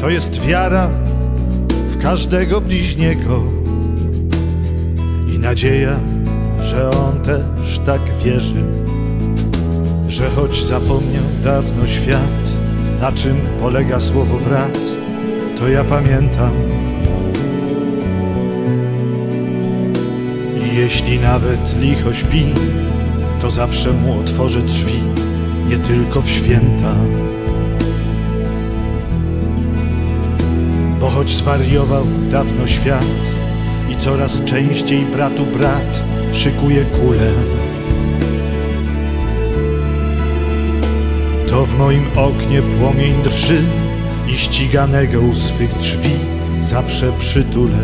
To jest wiara w każdego bliźniego i nadzieja, że on też tak wierzy, że choć zapomniał dawno świat, na czym polega słowo brat, to ja pamiętam. I jeśli nawet licho śpi, to zawsze mu otworzy drzwi, nie tylko w święta. Choć zwariował dawno świat i coraz częściej bratu brat szykuje kulę, to w moim oknie płomień drży i ściganego u swych drzwi zawsze przytulę.